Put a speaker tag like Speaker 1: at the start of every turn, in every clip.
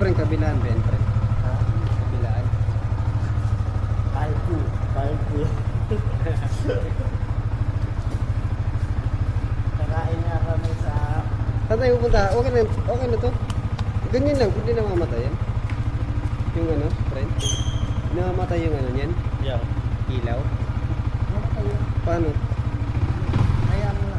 Speaker 1: Pre, kabilaan, Ben, pre. Kabilaan.
Speaker 2: Palku. Palku. Kakain nga kami sa...
Speaker 1: Saan tayo pupunta? Okay na, okay na to. Ganyan lang, hindi na mamatay yan. Yung ano, friend? Hindi na mamatay yung ano niyan,
Speaker 2: Yo.
Speaker 1: ilaw.
Speaker 2: Ano kayo?
Speaker 1: Paano?
Speaker 2: Kaya mo na.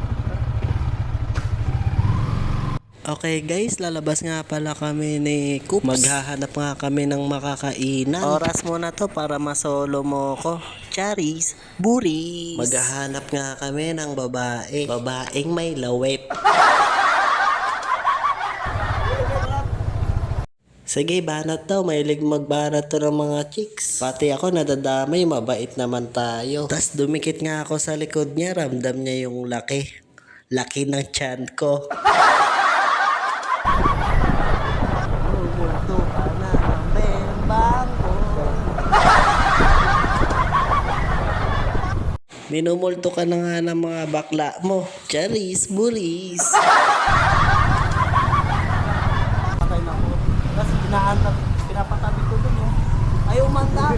Speaker 3: Okay guys, lalabas nga pala kami ni Coops. Maghahanap nga kami ng makakainan. Oras mo na to para masolo mo ko. Charis, buris. Maghahanap nga kami ng babae. Babaeng may lawet. Sige, banat daw. Mahilig magbanat to ng mga chicks. Pati ako nadadamay, mabait naman tayo. Tas dumikit nga ako sa likod niya, ramdam niya yung laki. Laki ng tiyan ko.
Speaker 2: Bumulto ka na ng bembang ko.
Speaker 3: Minumulto ka na nga ng mga bakla mo. Charis, buris.
Speaker 2: Patay na ko. Tapos pinahanap, pinapatabi ko dun eh. Ayaw manda.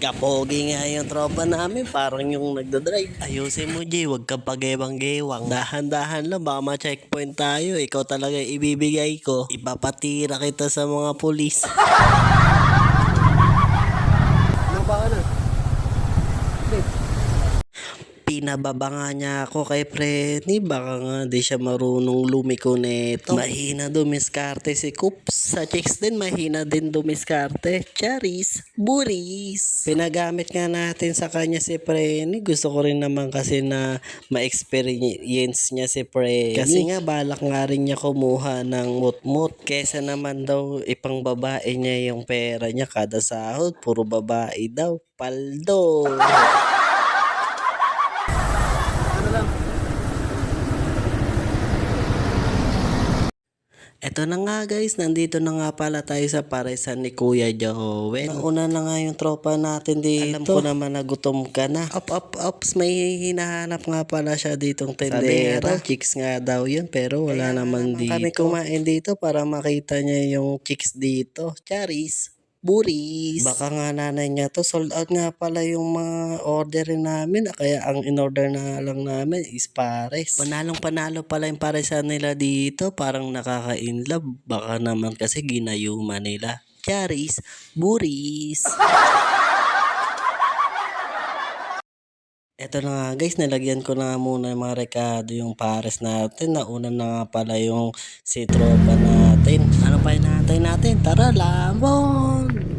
Speaker 3: Gapogi nga yung tropa namin, parang yung nagdadrive. Ayusin mo, Jay, huwag kang pagewang-gewang. Dahan-dahan lang, baka ma-checkpoint tayo. Ikaw talaga ibibigay ko. Ipapatira kita sa mga pulis.
Speaker 1: Ano ba ka na?
Speaker 3: Pinababa nga niya ako kay Freddy. Baka nga di siya marunong lumiko neto. Mahina dumiskarte si Coops. Sa chicks din, mahina din dumiskarte. Charis, buris. Pinagamit nga natin sa kanya si Freddy. Gusto ko rin naman kasi na ma-experience niya si Freddy. Kasi nga balak nga rin niya kumuha ng mut-mut. Kesa naman daw ipang babae niya yung pera niya kada sahod. Puro babae daw. Paldo. Eto na nga guys, nandito na nga pala tayo sa paresan ni Kuya Joel. Nauna na nga yung tropa natin dito. Alam ko naman na gutom ka na. Up, up, ups, may hinahanap nga pala siya ditong tendera. Chicks nga daw yun, pero wala naman dito. Kami kumain dito para makita niya yung chicks dito. Charis. Buris. Baka nga nanay niya to. Sold out nga pala yung mga orderin namin. Kaya ang in-order na lang namin is pares. Panalong panalo pala yung paresan nila dito. Parang nakaka-inlove. Baka naman kasi ginayuma nila. Charis, buris. Eto na nga guys, nilagyan ko na muna yung mga rekado yung pares natin. Nauna na nga pala yung si tropa natin? Ano pa hinahantay natin? Tara, lamon!